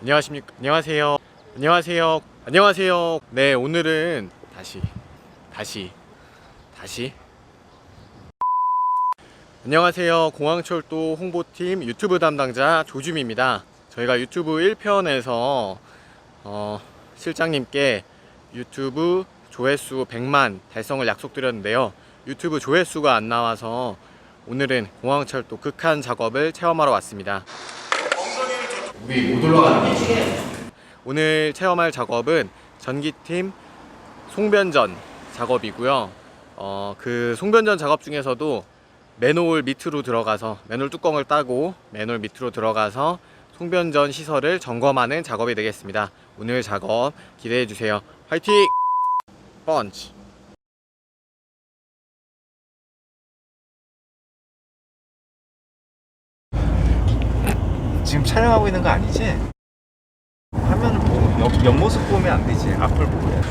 안녕하십니까? 안녕하세요. 안녕하세요. 안녕하세요. 네, 오늘은 다시 다시 다시 안녕하세요. 공항철도 홍보팀 유튜브 담당자 조줌입니다. 저희가 유튜브 1편에서 어, 실장님께 유튜브 조회수 100만 달성을 약속드렸는데요. 유튜브 조회수가 안 나와서 오늘은 공항철도 극한 작업을 체험하러 왔습니다. 우리 못 올라가는 게 오늘 체험할 작업은 전기팀 송변전 작업이고요. 어, 그 송변전 작업 중에서도 맨홀 밑으로 들어가서 맨홀 뚜껑을 따고 맨홀 밑으로 들어가서 송변전 시설을 점검하는 작업이 되겠습니다. 오늘 작업 기대해 주세요. 화이팅! 펀치. 지금 촬영하고 있는 거 아니지? 화면을 보고 옆, 옆모습 보면 안 되지 앞을 보고 해야지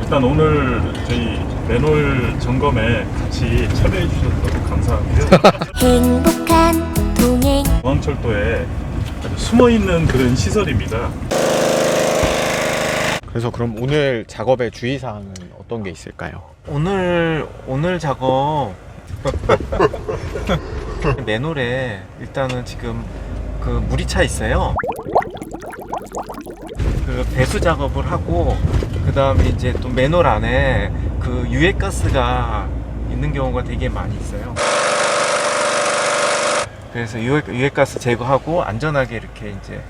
일단 오늘 저희 맨홀 점검에 같이 참여해 주셔서 감사하고요. 행복한 동행 공항철도에 아주 숨어 있는 그런 시설입니다. 그래서 그럼 오늘 작업의 주의 사항은 어떤 게 있을까요? 오늘 오늘 작업 맨홀에 일단은 지금 그 물이 차 있어요. 그 배수 작업을 하고 그 다음에 이제 또 맨홀 안에 그 유해 가스가 있는 경우가 되게 많이 있어요. 그래서 유해, 유해 가스 제거하고 안전하게 이렇게 이제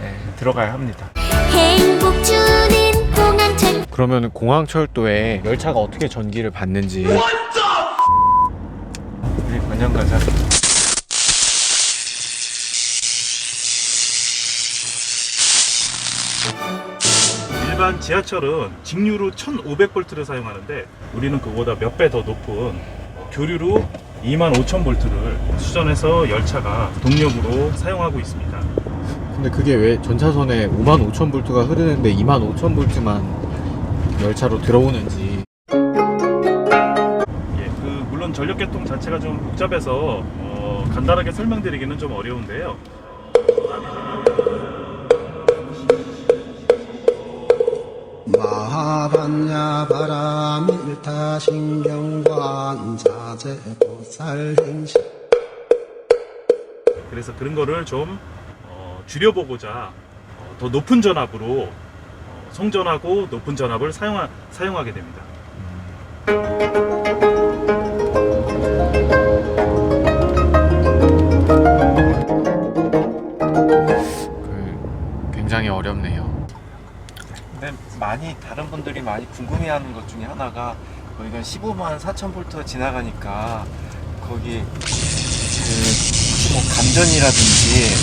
네, 들어가야 합니다. 행복 주는 공항철 그러면 공항철도에 열차가 어떻게 전기를 받는지. 우리 권영 가자 일반 지하철은 직류로 1500볼트를 사용하는데 우리는 그보다 몇 배 더 높은 교류로 25,000볼트를 수전해서 열차가 동력으로 사용하고 있습니다. 근데 그게 왜 전차선에 5만 5천 볼트가 흐르는데 2만 5천 볼트만 열차로 들어오는지 예, 그 물론 전력 계통 자체가 좀 복잡해서 어, 간단하게 설명드리기는 좀 어려운데요. 마하반야 바람이 일타 신경관 자재 보살 행시 그래서 그런 거를 좀 어, 줄여보고자 어, 더 높은 전압으로 어, 송전하고 높은 전압을 사용하, 사용하게 됩니다. 많이 다른 분들이 많이 궁금해하는 것 중에 하나가 거기가 15만 4천 볼트가 지나가니까 거기 그 혹시 뭐 감전이라든지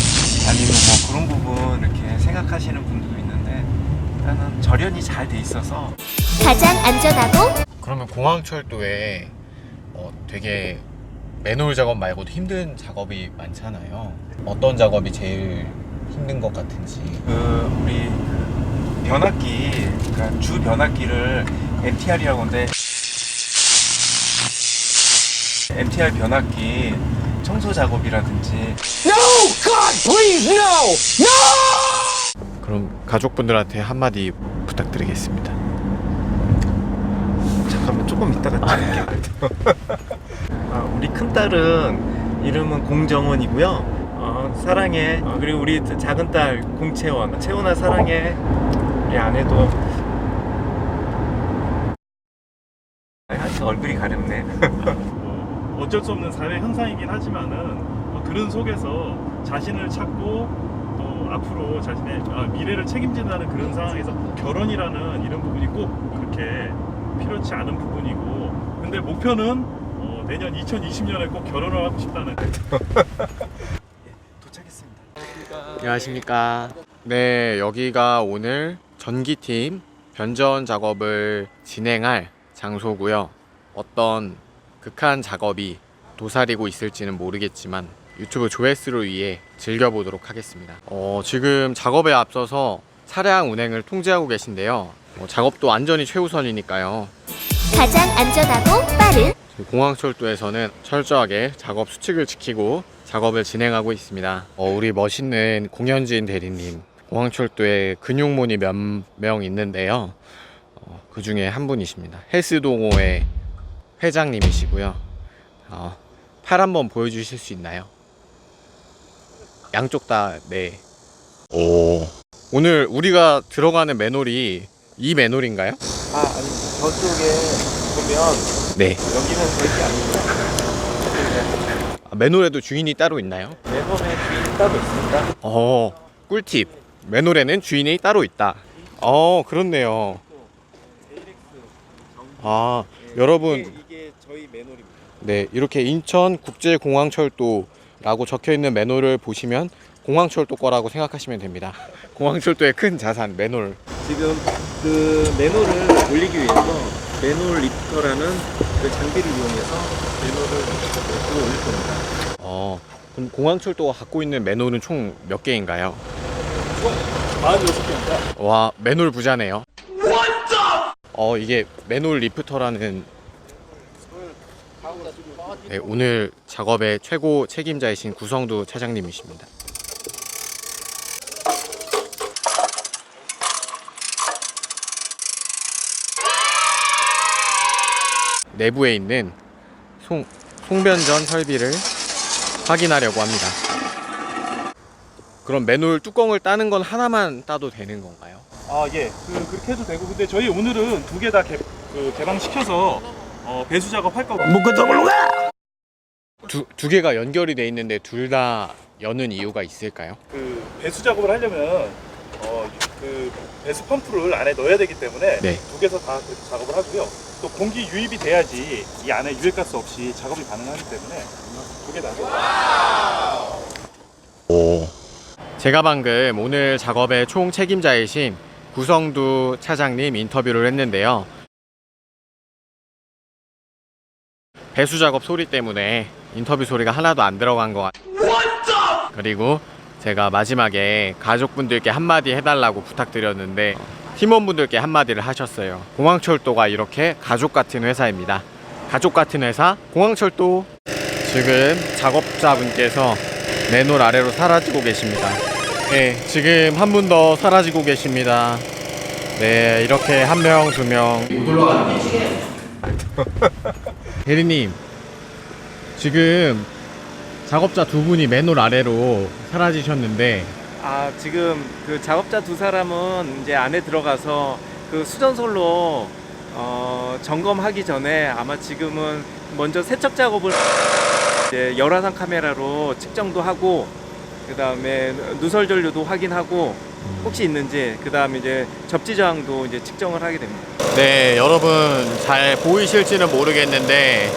아니면 뭐 그런 부분 이렇게 생각하시는 분들도 있는데 일단은 절연이 잘 돼 있어서 가장 안전하고 그러면 공항철도에 어, 되게 맨홀 작업 말고도 힘든 작업이 많잖아요. 어떤 작업이 제일 힘든 것 같은지. 그 우리 그 변압기 그러니까 주 변압기를 MTR이라고 하는데 MTR 변압기 청소 작업이라든지 그럼 가족분들한테 한마디 부탁드리겠습니다. 잠깐만 조금 이따가 찍을게요. 아, 우리 큰 딸은 이름은 공정원이고요. 어, 사랑해. 어, 그리고 우리 작은 딸 공채원. 채원아 사랑해. 아내도 아, 얼굴이 가렵네. 뭐 어쩔 수 없는 사회 현상이긴 하지만은 어, 그런 속에서 자신을 찾고 또 앞으로 자신의 아, 미래를 책임진다는 그런 상황에서 결혼이라는 이런 부분이 꼭 그렇게 필요치 않은 부분이고 근데 목표는 어, 내년 2020년에 꼭 결혼을 하고 싶다는 도착했습니다. 안녕하십니까. 네, 여기가 오늘 전기팀 변전 작업을 진행할 장소고요. 어떤 극한 작업이 도사리고 있을지는 모르겠지만 유튜브 조회수를 위해 즐겨보도록 하겠습니다. 어, 지금 작업에 앞서서 차량 운행을 통제하고 계신데요. 어, 작업도 안전이 최우선이니까요. 가장 안전하고 빠른 공항철도에서는 철저하게 작업 수칙을 지키고 작업을 진행하고 있습니다. 어, 우리 멋있는 공현진 대리님, 공항철도에 근육몬이 몇 명 있는데요. 어, 그 중에 한 분이십니다. 헬스동호회 회장님이시고요. 어, 팔 한번 보여주실 수 있나요? 양쪽 다 네. 오. 오늘 우리가 들어가는 맨홀이 이 맨홀인가요? 아 아니 저쪽에 보면 네. 여기는 절대 아닙니다. 아, 맨홀에도 주인이 따로 있나요? 매번에 주인이 따로 있습니다. 어, 꿀팁. 맨홀에는 주인이 따로 있다. 어, 그렇네요. 아, 여러분, 이게, 저희 매놀입니다. 네, 이렇게 인천 국제공항철도라고 적혀 있는 맨홀을 보시면 공항철도 거라고 생각하시면 됩니다. 공항철도의 큰 자산 맨홀. 지금 그 매놀을 올리기 위해서 매놀 리프터라는 그 장비를 이용해서 들어 올릴 겁니다. 어, 그럼 공항철도가 갖고 있는 맨홀은 총 몇 개인가요? 46개입니다. 와, 맨홀 부자네요. 어, 이게 맨홀 리프터라는 네, 오늘 작업의 최고 책임자이신 구성두 차장님이십니다. 내부에 있는 송, 송변전 설비를 확인하려고 합니다. 그럼 맨홀 뚜껑을 따는 건 하나만 따도 되는 건가요? 아 예, 그, 그렇게 해도 되고 근데 저희 오늘은 두 개다 그, 개방시켜서 어, 배수 작업할 거고 두, 두 개가 연결이 돼 있는데 둘 다 여는 이유가 있을까요? 그 배수 작업을 하려면 어, 그 배수 펌프를 안에 넣어야 되기 때문에 네. 두 개서 다 작업을 하고요. 또 공기 유입이 돼야지 이 안에 유해가스 없이 작업이 가능하기 때문에 두 개 다. 오. 제가 방금 오늘 작업의 총 책임자이신 구성두 차장님 인터뷰를 했는데요. 배수 작업 소리 때문에 인터뷰 소리가 하나도 안 들어간 것 같아요. 그리고 제가 마지막에 가족분들께 한마디 해달라고 부탁드렸는데 팀원분들께 한마디를 하셨어요. 공항철도가 이렇게 가족 같은 회사입니다. 가족 같은 회사 공항철도 지금 작업자분께서 맨홀 아래로 사라지고 계십니다. 네, 지금 한 분 더 사라지고 계십니다. 네, 이렇게 한 명, 두 명. 못 올라가는 대리님, 지금 작업자 두 분이 맨홀 아래로 사라지셨는데 아 지금 그 작업자 두 사람은 이제 안에 들어가서 그 수전솔로 어, 점검하기 전에 아마 지금은 먼저 세척 작업을 이제 열화상 카메라로 측정도 하고 그 다음에 누설 전류도 확인하고 혹시 있는지 그 다음에 이제 접지 저항도 이제 측정을 하게 됩니다. 네, 여러분 잘 보이실지는 모르겠는데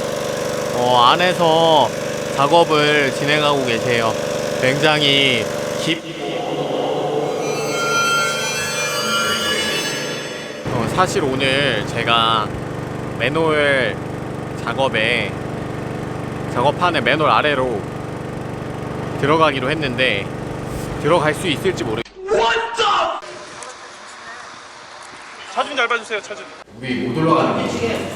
어, 안에서 작업을 진행하고 계세요. 굉장히 깊. 어, 사실 오늘 제가 맨홀 작업에 작업판의 맨홀 아래로 들어가기로 했는데 들어갈 수 있을지 모르. 차준 잘 봐주세요, 차준. 우리 못 올라가는 게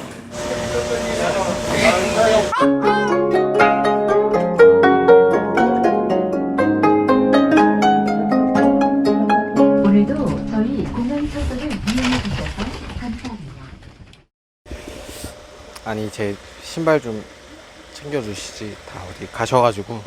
오늘도 저희 공항철도를 이용해 주셔서 감사합니다. 아니 제 신발 좀 챙겨주시지 다 어디 가셔가지고